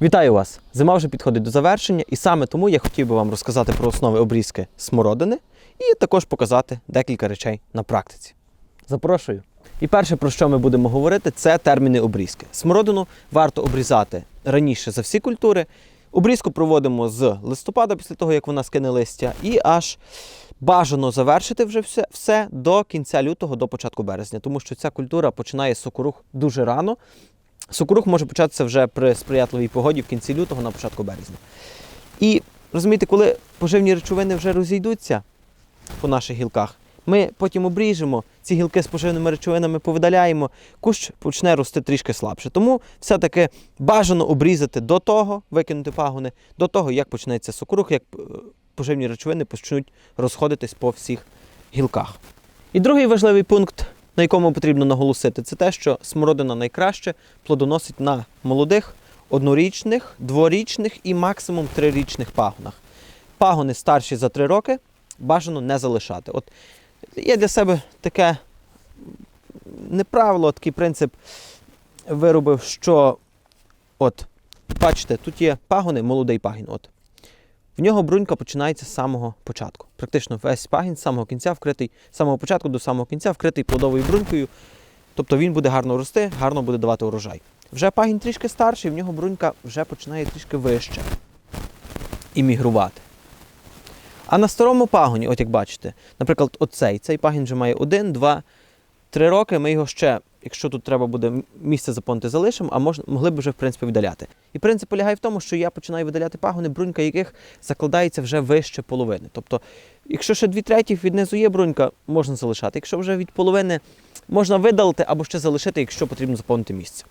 Вітаю вас! Зима вже підходить до завершення, і саме тому я хотів би вам розказати про основи обрізки смородини і також показати декілька речей на практиці. Запрошую. І перше, про що ми будемо говорити, це терміни обрізки. Смородину варто обрізати раніше за всі культури. Обрізку проводимо з листопада, після того, як вона скине листя, і аж бажано завершити вже все, все до кінця лютого, до початку березня, тому що ця культура починає сокорух дуже рано. Сокорух може початися вже при сприятливій погоді в кінці лютого на початку березня. І розумієте, коли поживні речовини вже розійдуться по наших гілках, ми потім обріжемо, ці гілки з поживними речовинами повидаляємо, кущ почне рости трішки слабше. Тому все-таки бажано обрізати до того, викинути пагони, до того, як почнеться сокорух, як е, поживні речовини почнуть розходитись по всіх гілках. І другий важливий пункт, на якому потрібно наголосити, це те, що смородина найкраще плодоносить на молодих, однорічних, дворічних і максимум трирічних пагонах. Пагони старші за три роки бажано не залишати. От є для себе таке неправило, такий принцип виробив, що от, бачите, тут є пагони, молодий пагін. От. В нього брунька починається з самого початку. Практично весь пагін з самого кінця вкритий, з самого початку до самого кінця вкритий плодовою брунькою. Тобто він буде гарно рости, гарно буде давати урожай. Вже пагін трішки старший, в нього брунька вже починає трішки вище і мігрувати. А на старому пагоні, от як бачите, наприклад, оцей, цей пагін вже має один, два, три роки. Ми його ще, якщо тут треба буде місце заповнити, залишимо, а можна, могли б вже в принципі видаляти. І принцип полягає в тому, що я починаю видаляти пагони, брунька яких закладається вже вище половини. Тобто, якщо ще дві треті від низу є брунька, можна залишати. Якщо вже від половини можна видалити або ще залишити, якщо потрібно заповнити місце.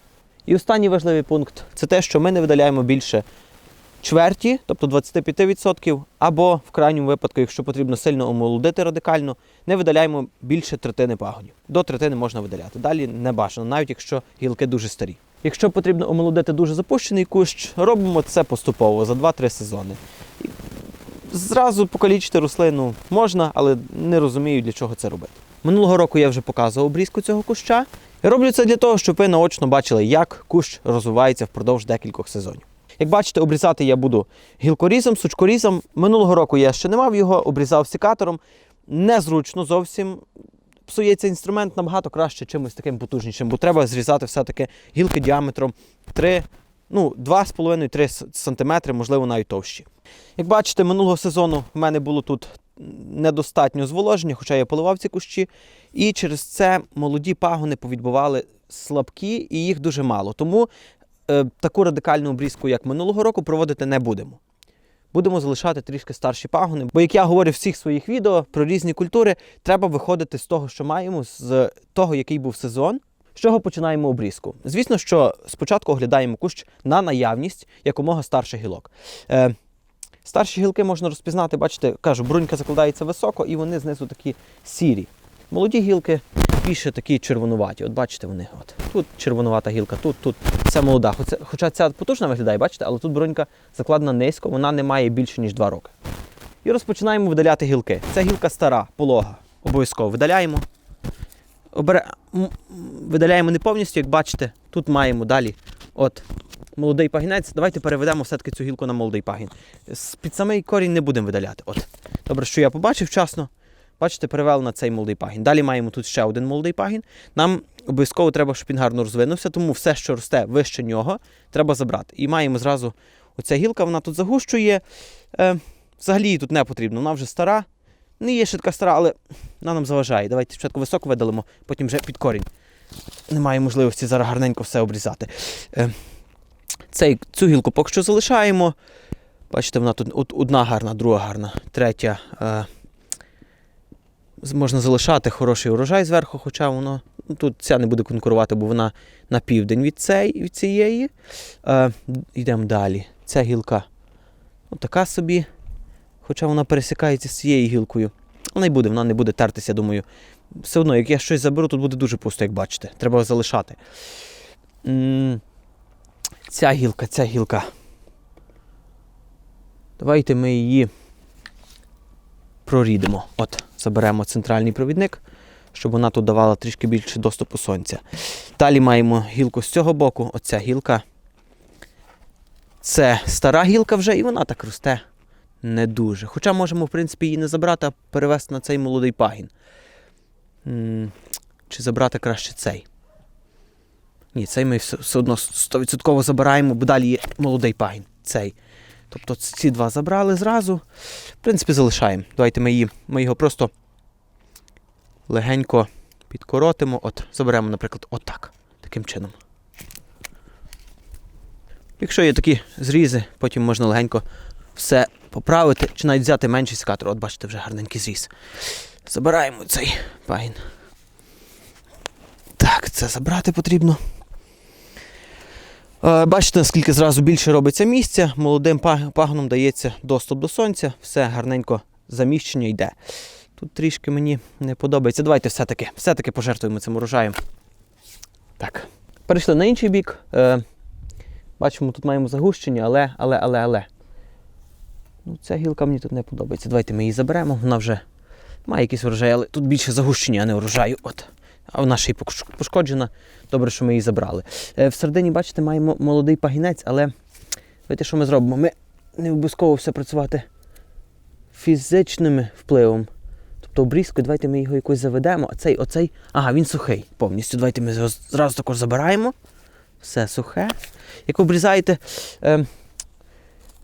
І останній важливий пункт це те, що ми не видаляємо більше чверті, тобто 25%, або в крайньому випадку, якщо потрібно сильно омолодити радикально, не видаляємо більше третини пагонів. До третини можна видаляти. Далі не бажано, навіть якщо гілки дуже старі. Якщо потрібно омолодити дуже запущений кущ, робимо це поступово за 2-3 сезони. Зразу покалічити рослину можна, але не розумію, для чого це робити. Минулого року я вже показував обрізку цього куща. І роблю це для того, щоб ви наочно бачили, як кущ розвивається впродовж декількох сезонів. Як бачите, обрізати я буду гілкорізом, сучкорізом. Минулого року я ще не мав його, обрізав секатором. Незручно зовсім. Псується інструмент набагато краще чимось таким потужнішим, бо треба зрізати все-таки гілки діаметром 3, ну, 2,5-3 см, можливо, навіть товщі. Як бачите, минулого сезону в мене було тут недостатньо зволоження, хоча я поливав ці кущі. І через це молоді пагони повідбували слабкі і їх дуже мало. Тому таку радикальну обрізку, як минулого року, проводити не будемо. Будемо залишати трішки старші пагони. Бо, як я говорю в всіх своїх відео про різні культури, треба виходити з того, що маємо, з того, який був сезон. З чого починаємо обрізку? Звісно, що спочатку оглядаємо кущ на наявність якомога старших гілок. Е, старші гілки можна розпізнати, бачите, кажу, брунька закладається високо і вони знизу такі сірі. Молоді гілки більше такі червонуваті. От бачите вони. От. Тут червонувата гілка, тут, тут. Це молода. Хоча, ця потужна виглядає, бачите, але тут брунька закладена низько, вона не має більше, ніж 2 роки. І розпочинаємо видаляти гілки. Ця гілка стара, полога. Обов'язково видаляємо. Обере... Видаляємо не повністю, як бачите, тут маємо далі. От, молодий пагінець. Давайте переведемо все-таки цю гілку на молодий пагін. Під самий корінь не будемо видаляти. От. Добре, що я побачив вчасно. Бачите, перевели на цей молодий пагін. Далі маємо тут ще один молодий пагін. Нам обов'язково треба, щоб він гарно розвинувся, тому все, що росте вище нього, треба забрати. І маємо зразу оця гілка, вона тут загущує. Е, взагалі їй тут не потрібно, вона вже стара. Не є ще така стара, але вона нам заважає. Давайте спочатку високо видалимо, потім вже під корінь. Немає можливості зараз гарненько все обрізати. Е, цей, цю гілку поки що залишаємо. Бачите, вона тут одна гарна, друга гарна, третя. Е, можна залишати хороший урожай зверху, хоча воно ну, тут ця не буде конкурувати, бо вона на південь від, цей, від цієї. Е, йдемо далі. Ця гілка така собі, хоча вона пересікається з цією гілкою. Вона й буде, вона не буде тертися, думаю. Все одно, як я щось заберу, тут буде дуже пусто, як бачите. Треба залишати. Ця гілка, ця гілка. Давайте ми її прорідимо. От, заберемо центральний провідник, щоб вона тут давала трішки більше доступу сонця. Далі маємо гілку з цього боку, оця гілка. Це стара гілка вже, і вона так росте не дуже. Хоча можемо, в принципі, її не забрати, а перевести на цей молодий пагін. Чи забрати краще цей? Ні, цей ми все, одно 100% забираємо, бо далі є молодий пагін. Цей. Тобто ці два забрали зразу. В принципі, залишаємо. Давайте ми, її, ми його просто легенько підкоротимо. От, заберемо, наприклад, отак. Таким чином. Якщо є такі зрізи, потім можна легенько все поправити, чи навіть взяти менший секатор. От бачите, вже гарненький зріз. Забираємо цей пагін. Так, це забрати потрібно. Е, Бачите, наскільки зразу більше робиться місця, молодим паг- пагоном дається доступ до сонця, все гарненько заміщення йде. Тут трішки мені не подобається. Давайте все-таки все-таки пожертвуємо цим урожаєм. Так. Перейшли на інший бік. Е, бачимо, тут маємо загущення, але, але, але, але. Ну, ця гілка мені тут не подобається. Давайте ми її заберемо. Вона вже має якийсь урожай, але тут більше загущення, а не урожаю. От. А вона ще й пошкоджена. Добре, що ми її забрали. Е, всередині, бачите, маємо молодий пагінець, але давайте що ми зробимо? Ми не обов'язково все працювати фізичним впливом. Тобто обрізкою, давайте ми його якось заведемо. А цей, оцей. Ага, він сухий повністю. Давайте ми його зразу також забираємо. Все сухе. Як обрізаєте, е,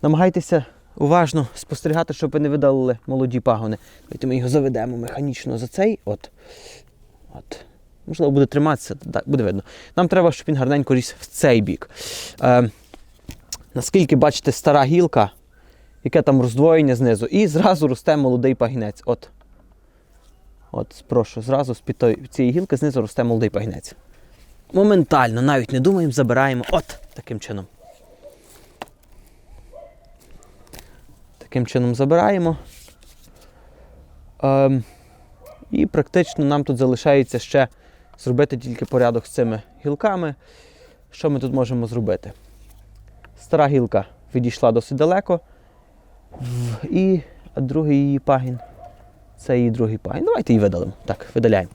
намагайтеся уважно спостерігати, щоб ви не видалили молоді пагони. Давайте ми його заведемо механічно за цей. От. От. Можливо, буде триматися, буде видно. Нам треба, щоб він гарненько ріс в цей бік. Е, наскільки бачите, стара гілка, яке там роздвоєння знизу, і зразу росте молодий пагінець. От. От, прошу, зразу з під тої- цієї гілки знизу росте молодий пагінець. Моментально, навіть не думаємо, забираємо. От таким чином. Таким чином забираємо. Ем, і практично нам тут залишається ще зробити тільки порядок з цими гілками. Що ми тут можемо зробити? Стара гілка відійшла досить далеко. І другий її пагін. Це її другий пагін. Давайте її видалимо. Так, видаляємо.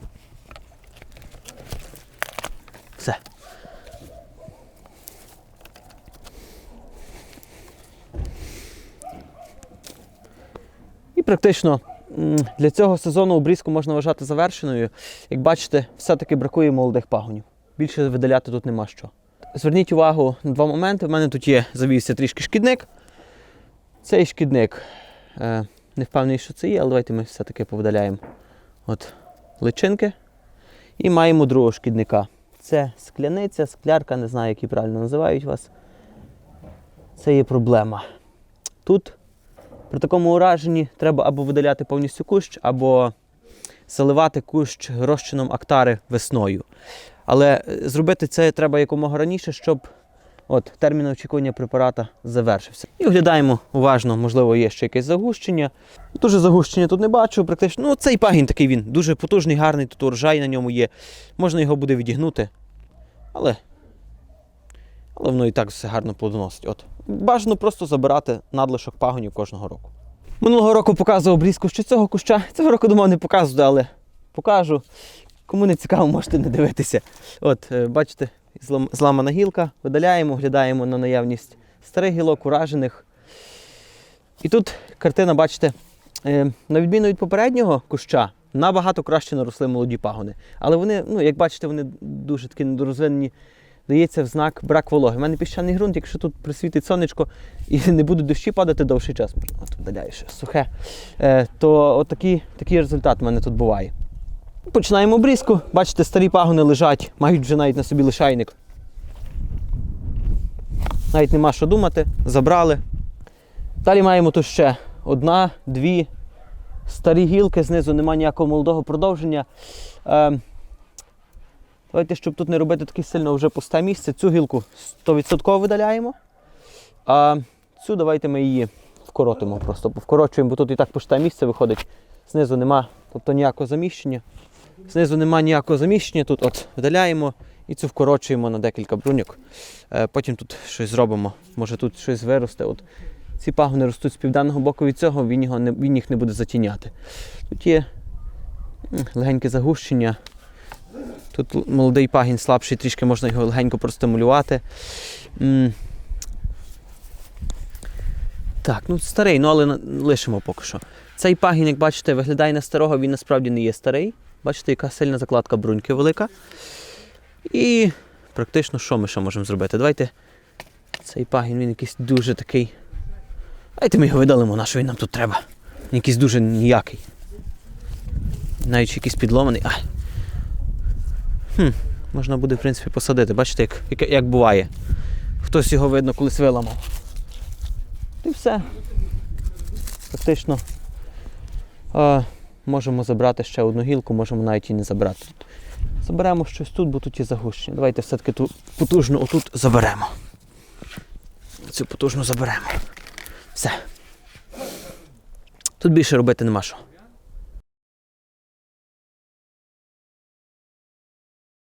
Все. І практично для цього сезону обрізку можна вважати завершеною. Як бачите, все-таки бракує молодих пагонів. Більше видаляти тут нема що. Зверніть увагу на два моменти. У мене тут є завівся трішки шкідник. Цей шкідник. Е, не впевнений, що це є, але давайте ми все-таки повидаляємо от личинки. І маємо другого шкідника. Це скляниця, склярка, не знаю, як її правильно називають вас. Це є проблема. Тут при такому ураженні треба або видаляти повністю кущ, або заливати кущ розчином актари весною. Але е, зробити це треба якомога раніше, щоб от, термін очікування препарата завершився. І оглядаємо уважно, можливо, є ще якесь загущення. Дуже загущення тут не бачу, практично. Ну, цей пагін такий він дуже потужний, гарний, тут урожай на ньому є. Можна його буде відігнути. Але, але воно і так все гарно плодоносить. От. Бажано просто забирати надлишок пагонів кожного року. Минулого року показував обрізку ще цього куща. Цього року думав не показувати, але покажу. Кому не цікаво, можете не дивитися. От, е, бачите, зламана гілка, видаляємо, оглядаємо на наявність старих гілок, уражених. І тут картина, бачите, е, на відміну від попереднього куща, набагато краще наросли молоді пагони. Але вони, ну, як бачите, вони дуже такі недорозвинені. Дається в знак брак вологи. У мене піщаний ґрунт, якщо тут присвітить сонечко і не будуть дощі падати довший час, от видаляю ще сухе, е, то от такий, такий результат у мене тут буває. Починаємо обрізку. Бачите, старі пагони лежать, мають вже навіть на собі лишайник. Навіть нема що думати, забрали. Далі маємо тут ще одна, дві старі гілки, знизу немає ніякого молодого продовження. Давайте, щоб тут не робити таке сильно вже пусте місце, цю гілку 100% видаляємо. А цю давайте ми її вкоротимо просто, вкорочуємо, бо тут і так пусте місце виходить. Знизу нема тобто ніякого заміщення. Знизу нема ніякого заміщення, тут от видаляємо і цю вкорочуємо на декілька бруньок. Е, потім тут щось зробимо. Може тут щось виросте. От ці пагони ростуть з південного боку від цього, він, його не, він їх не буде затіняти. Тут є легеньке загущення. Тут молодий пагін слабший, трішки можна його легенько простимулювати. Так, ну старий, ну але лишимо поки що. Цей пагін, як бачите, виглядає на старого, він насправді не є старий. Бачите, яка сильна закладка бруньки велика. І практично що ми ще можемо зробити? Давайте цей пагін, він якийсь дуже такий. Давайте ми його видалимо, на що він нам тут треба. Він якийсь дуже ніякий. Навіть якийсь підломаний. Ай. Хм, можна буде, в принципі, посадити. Бачите, як, як, як буває. Хтось його видно колись виламав. І все. Фактично. А, можемо забрати ще одну гілку, можемо навіть і не забрати. Заберемо щось тут, бо тут є загущення. Давайте все-таки ту потужну отут заберемо. Цю потужну заберемо. Все. Тут більше робити нема що.